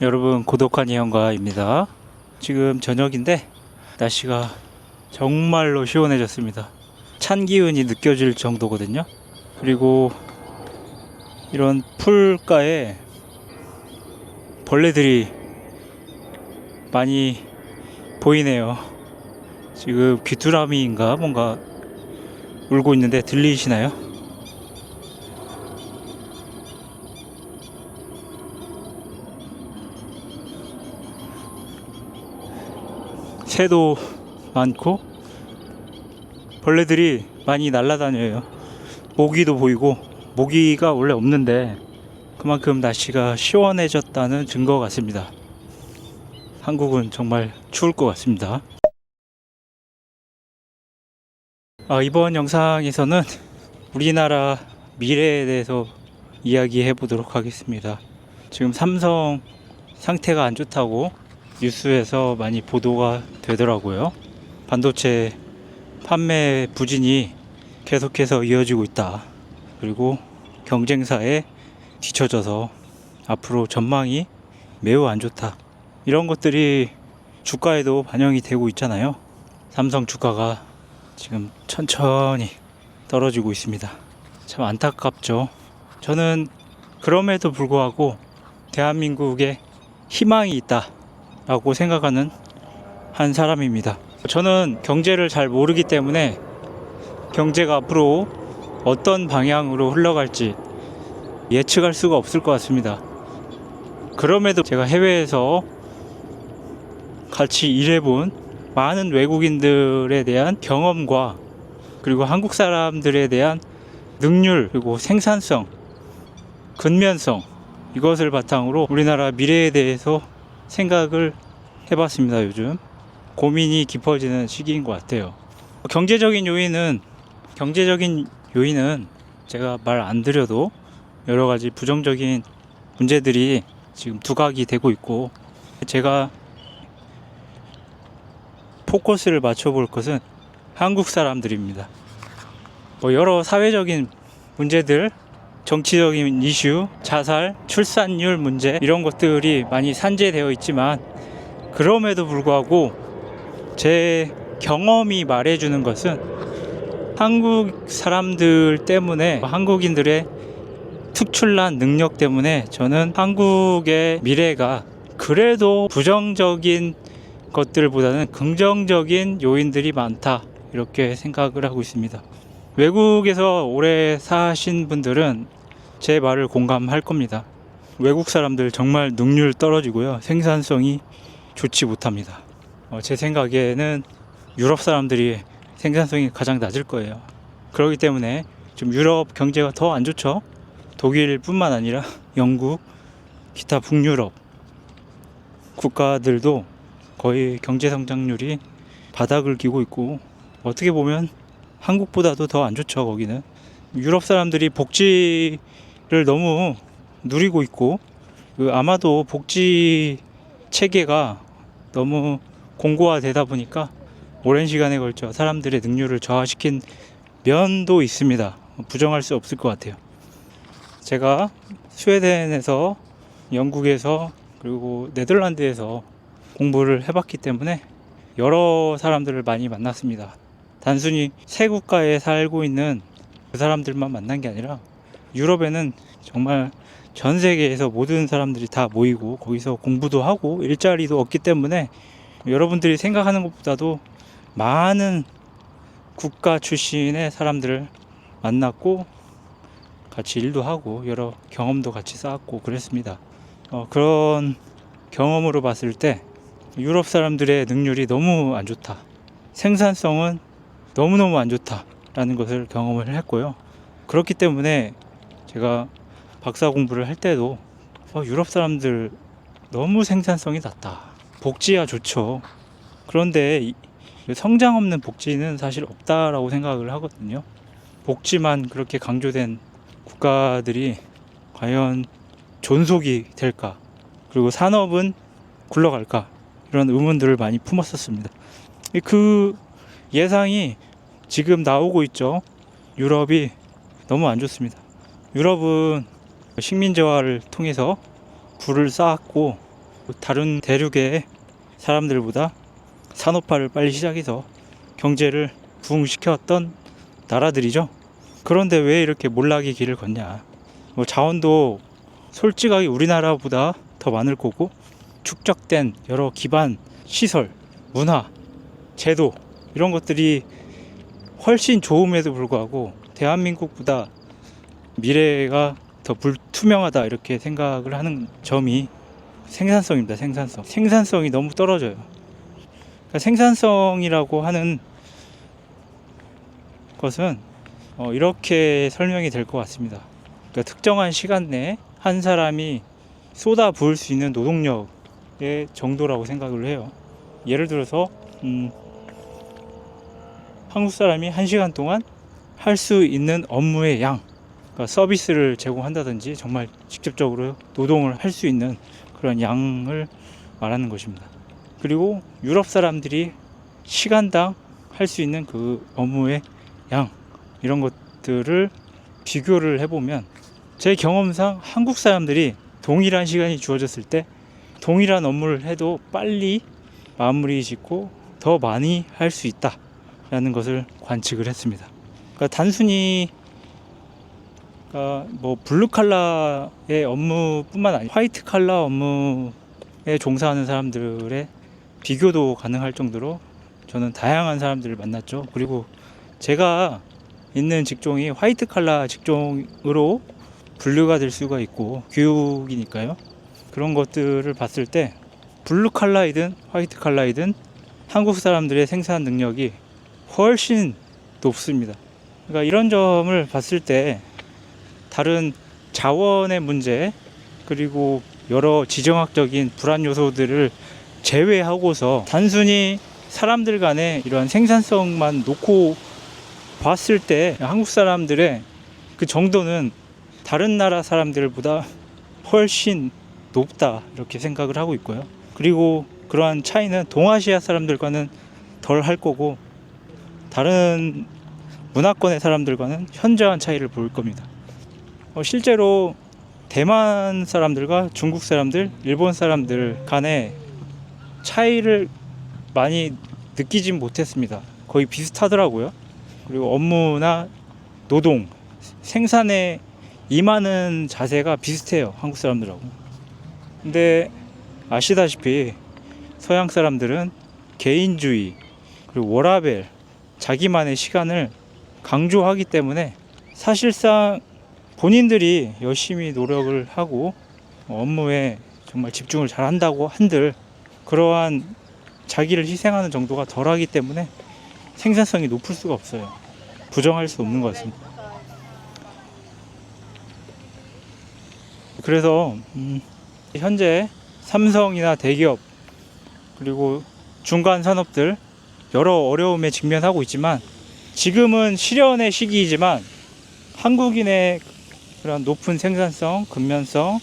여러분 고독한 이현가입니다. 지금 저녁인데 날씨가 정말로 시원해졌습니다. 찬 기운이 느껴질 정도거든요. 그리고 이런 풀가에 벌레들이 많이 보이네요. 지금 귀뚜라미인가 뭔가 울고 있는데 들리시나요? 새도 많고 벌레들이 많이 날아다녀요. 모기도 보이고 모기가 원래 없는데 그만큼 날씨가 시원해졌다는 증거 같습니다. 한국은 정말 추울 것 같습니다. 아, 이번 영상에서는 우리나라 미래에 대해서 이야기해 보도록 하겠습니다. 지금 삼성 상태가 안 좋다고 뉴스에서 많이 보도가 되더라고요. 반도체 판매 부진이 계속해서 이어지고 있다. 그리고 경쟁사에 뒤처져서 앞으로 전망이 매우 안 좋다. 이런 것들이 주가에도 반영이 되고 있잖아요. 삼성 주가가 지금 천천히 떨어지고 있습니다. 참 안타깝죠. 저는 그럼에도 불구하고 대한민국에 희망이 있다. 라고 생각하는 한 사람입니다. 저는 경제를 잘 모르기 때문에 경제가 앞으로 어떤 방향으로 흘러갈지 예측할 수가 없을 것 같습니다. 그럼에도 제가 해외에서 같이 일해본 많은 외국인들에 대한 경험과 그리고 한국 사람들에 대한 능률 그리고 생산성, 근면성 이것을 바탕으로 우리나라 미래에 대해서 생각을 해봤습니다. 요즘 고민이 깊어지는 시기인 것 같아요. 경제적인 요인은 경제적인 요인은 제가 말 안 드려도 여러 가지 부정적인 문제들이 지금 두각이 되고 있고 제가 포커스를 맞춰볼 것은 한국 사람들입니다. 뭐 여러 사회적인 문제들, 정치적인 이슈, 자살, 출산율 문제 이런 것들이 많이 산재되어 있지만 그럼에도 불구하고 제 경험이 말해주는 것은 한국 사람들 때문에 한국인들의 특출난 능력 때문에 저는 한국의 미래가 그래도 부정적인 것들보다는 긍정적인 요인들이 많다 이렇게 생각을 하고 있습니다. 외국에서 오래 사신 분들은 제 말을 공감할 겁니다. 외국 사람들 정말 능률 떨어지고요. 생산성이 좋지 못합니다. 어, 제 생각에는 유럽 사람들이 생산성이 가장 낮을 거예요. 그렇기 때문에 좀 유럽 경제가 더 안 좋죠. 독일뿐만 아니라 영국, 기타 북유럽 국가들도 거의 경제 성장률이 바닥을 기고 있고 어떻게 보면 한국보다도 더 안 좋죠 거기는 유럽 사람들이 복지 를 너무 누리고 있고 그 아마도 복지 체계가 너무 공고화되다 보니까 오랜 시간에 걸쳐 사람들의 능률을 저하시킨 면도 있습니다 부정할 수 없을 것 같아요 제가 스웨덴에서 영국에서 그리고 네덜란드에서 공부를 해봤기 때문에 여러 사람들을 많이 만났습니다. 단순히 세 국가에 살고 있는 그 사람들만 만난 게 아니라 유럽에는 정말 전 세계에서 모든 사람들이 다 모이고 거기서 공부도 하고 일자리도 없기 때문에 여러분들이 생각하는 것보다도 많은 국가 출신의 사람들을 만났고 같이 일도 하고 여러 경험도 같이 쌓았고 그랬습니다. 어, 그런 경험으로 봤을 때 유럽 사람들의 능률이 너무 안 좋다. 생산성은 너무너무 안 좋다라는 것을 경험을 했고요. 그렇기 때문에 제가 박사 공부를 할 때도 어, 유럽 사람들 너무 생산성이 낮다. 복지야 좋죠. 그런데 이- 성장 없는 복지는 사실 없다라고 생각을 하거든요. 복지만 그렇게 강조된 국가들이 과연 존속이 될까? 그리고 산업은 굴러갈까? 이런 의문들을 많이 품었었습니다. 그 예상이 지금 나오고 있죠. 유럽이 너무 안 좋습니다. 유럽은 식민지화를 통해서 부를 쌓았고 다른 대륙의 사람들보다 산업화를 빨리 시작해서 경제를 부흥시켰던 나라들이죠. 그런데 왜 이렇게 몰락의 길을 걷냐? 뭐 자원도 솔직하게 우리나라보다 더 많을 거고 축적된 여러 기반 시설, 문화, 제도 이런 것들이 훨씬 좋음에도 불구하고 대한민국보다 미래가 더 불투명하다 이렇게 생각을 하는 점이 생산성입니다. 생산성. 생산성이 너무 떨어져요. 그러니까 생산성이라고 하는 것은 어, 이렇게 설명이 될 것 같습니다. 그러니까 특정한 시간 내에 한 사람이 쏟아 부을 수 있는 노동력의 정도라고 생각을 해요. 예를 들어서 음, 한국 사람이 한 시간 동안 할 수 있는 업무의 양, 그러니까 서비스를 제공한다든지 정말 직접적으로 노동을 할 수 있는 그런 양을 말하는 것입니다. 그리고 유럽 사람들이 시간당 할 수 있는 그 업무의 양 이런 것들을 비교를 해보면 제 경험상 한국 사람들이 동일한 시간이 주어졌을 때 동일한 업무를 해도 빨리 마무리 짓고 더 많이 할 수 있다라는 것을 관측을 했습니다. 그러니까 단순히 그러니까 뭐 블루 칼라의 업무뿐만 아니라 화이트 칼라 업무에 종사하는 사람들의 비교도 가능할 정도로 저는 다양한 사람들을 만났죠. 그리고 제가 있는 직종이 화이트 칼라 직종으로 분류가 될 수가 있고 교육이니까요. 그런 것들을 봤을 때 블루 칼라이든 화이트 칼라이든 한국 사람들의 생산 능력이 훨씬 높습니다. 그러니까 이런 점을 봤을 때 다른 자원의 문제 그리고 여러 지정학적인 불안 요소들을 제외하고서 단순히 사람들 간의 이러한 생산성만 놓고 봤을 때 한국 사람들의 그 정도는 다른 나라 사람들보다 훨씬 높다 이렇게 생각을 하고 있고요. 그리고 그러한 차이는 동아시아 사람들과는 덜 할 거고 다른 문화권의 사람들과는 현저한 차이를 볼 겁니다. 어, 실제로 대만 사람들과 중국 사람들, 일본 사람들 간의 차이를 많이 느끼진 못했습니다. 거의 비슷하더라고요. 그리고 업무나 노동, 생산에 임하는 자세가 비슷해요. 한국 사람들하고. 근데 아시다시피 서양 사람들은 개인주의, 그리고 워라벨, 자기만의 시간을 강조하기 때문에 사실상 본인들이 열심히 노력을 하고 업무에 정말 집중을 잘 한다고 한들 그러한 자기를 희생하는 정도가 덜하기 때문에 생산성이 높을 수가 없어요. 부정할 수 없는 것 같습니다. 그래서 음, 현재 삼성이나 대기업 그리고 중간 산업들 여러 어려움에 직면하고 있지만 지금은 실현의 시기이지만 한국인의 그런 높은 생산성, 근면성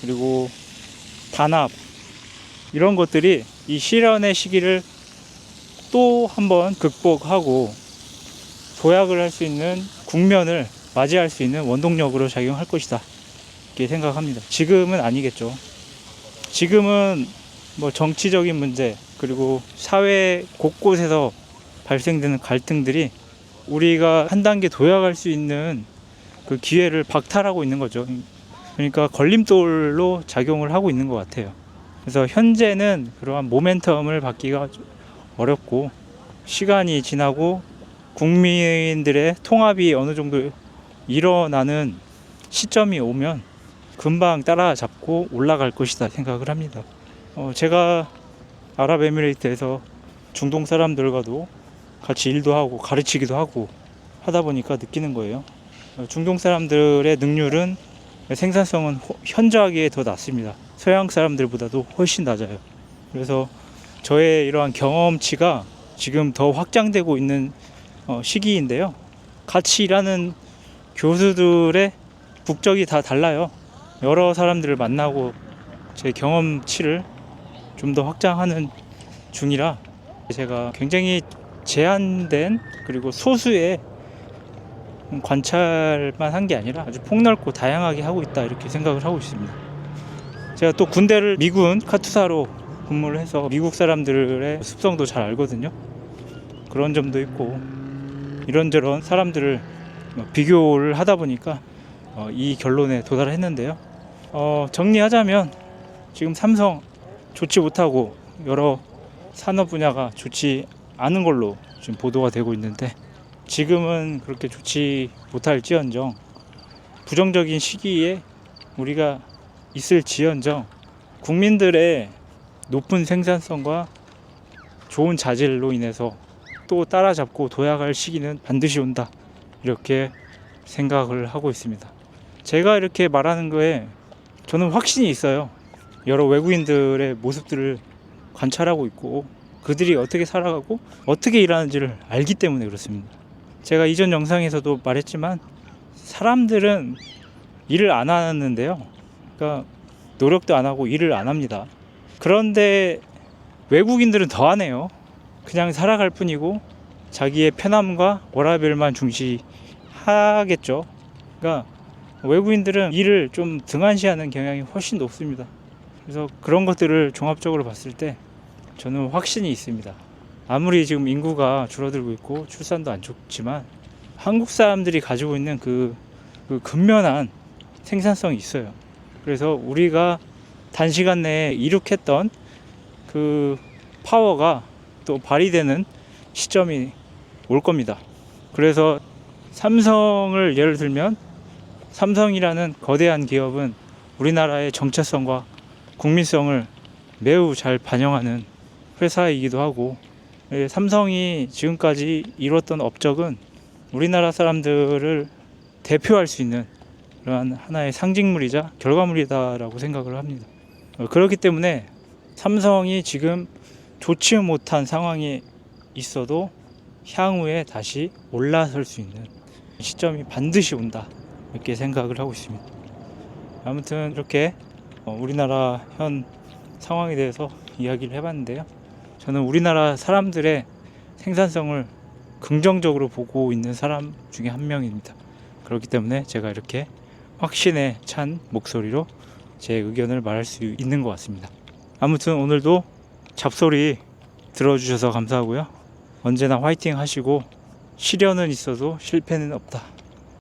그리고 단합 이런 것들이 이 실현의 시기를 또 한번 극복하고 도약을 할 수 있는 국면을 맞이할 수 있는 원동력으로 작용할 것이다. 이렇게 생각합니다. 지금은 아니겠죠. 지금은 뭐 정치적인 문제 그리고 사회 곳곳에서 발생되는 갈등들이 우리가 한 단계 도약할 수 있는 그 기회를 박탈하고 있는 거죠. 그러니까 걸림돌로 작용을 하고 있는 것 같아요. 그래서 현재는 그러한 모멘텀을 받기가 좀 어렵고 시간이 지나고 국민들의 통합이 어느 정도 일어나는 시점이 오면 금방 따라잡고 올라갈 것이다 생각을 합니다. 어, 제가 아랍에미레이트에서 중동 사람들과도 같이 일도 하고 가르치기도 하고 하다 보니까 느끼는 거예요. 어, 중동 사람들의 능률은 생산성은 호- 현저하게 더 낮습니다. 서양 사람들보다도 훨씬 낮아요. 그래서 저의 이러한 경험치가 지금 더 확장되고 있는 어, 시기인데요. 같이 일하는 교수들의 국적이 다 달라요. 여러 사람들을 만나고 제 경험치를 좀 더 확장하는 중이라 제가 굉장히 제한된 그리고 소수의 관찰만 한 게 아니라 아주 폭넓고 다양하게 하고 있다 이렇게 생각을 하고 있습니다. 제가 또 군대를 미군 카투사로 근무를 해서 미국 사람들의 습성도 잘 알거든요. 그런 점도 있고 이런저런 사람들을 뭐 비교를 하다 보니까 어, 이 결론에 도달했는데요. 어, 정리하자면 지금 삼성 좋지 못하고 여러 산업 분야가 좋지 않은 걸로 지금 보도가 되고 있는데 지금은 그렇게 좋지 못할지언정 부정적인 시기에 우리가 있을지언정 국민들의 높은 생산성과 좋은 자질로 인해서 또 따라잡고 도약할 시기는 반드시 온다 이렇게 생각을 하고 있습니다. 제가 이렇게 말하는 거에 저는 확신이 있어요. 여러 외국인들의 모습들을 관찰하고 있고 그들이 어떻게 살아가고 어떻게 일하는지를 알기 때문에 그렇습니다. 제가 이전 영상에서도 말했지만 사람들은 일을 안 하는데요. 그러니까 노력도 안 하고 일을 안 합니다. 그런데 외국인들은 더 하네요. 그냥 살아갈 뿐이고 자기의 편함과 워라밸만 중시하겠죠. 그러니까 외국인들은 일을 좀 등한시하는 경향이 훨씬 높습니다. 그래서 그런 것들을 종합적으로 봤을 때 저는 확신이 있습니다. 아무리 지금 인구가 줄어들고 있고 출산도 안 좋지만 한국 사람들이 가지고 있는 그, 그 근면한 생산성이 있어요. 그래서 우리가 단시간 내에 이룩했던 그 파워가 또 발휘되는 시점이 올 겁니다. 그래서 삼성을 예를 들면 삼성이라는 거대한 기업은 우리나라의 정체성과 국민성을 매우 잘 반영하는 회사이기도 하고 예, 삼성이 지금까지 이뤘던 업적은 우리나라 사람들을 대표할 수 있는 그러한 하나의 상징물이자 결과물이다라고 생각을 합니다. 어, 그렇기 때문에 삼성이 지금 좋지 못한 상황에 있어도 향후에 다시 올라설 수 있는 시점이 반드시 온다 이렇게 생각을 하고 있습니다. 아무튼 이렇게 어, 우리나라 현 상황에 대해서 이야기를 해봤는데요. 저는 우리나라 사람들의 생산성을 긍정적으로 보고 있는 사람 중에 한 명입니다. 그렇기 때문에 제가 이렇게 확신에 찬 목소리로 제 의견을 말할 수 있는 것 같습니다. 아무튼 오늘도 잡소리 들어주셔서 감사하고요. 언제나 화이팅 하시고 시련은 있어도 실패는 없다.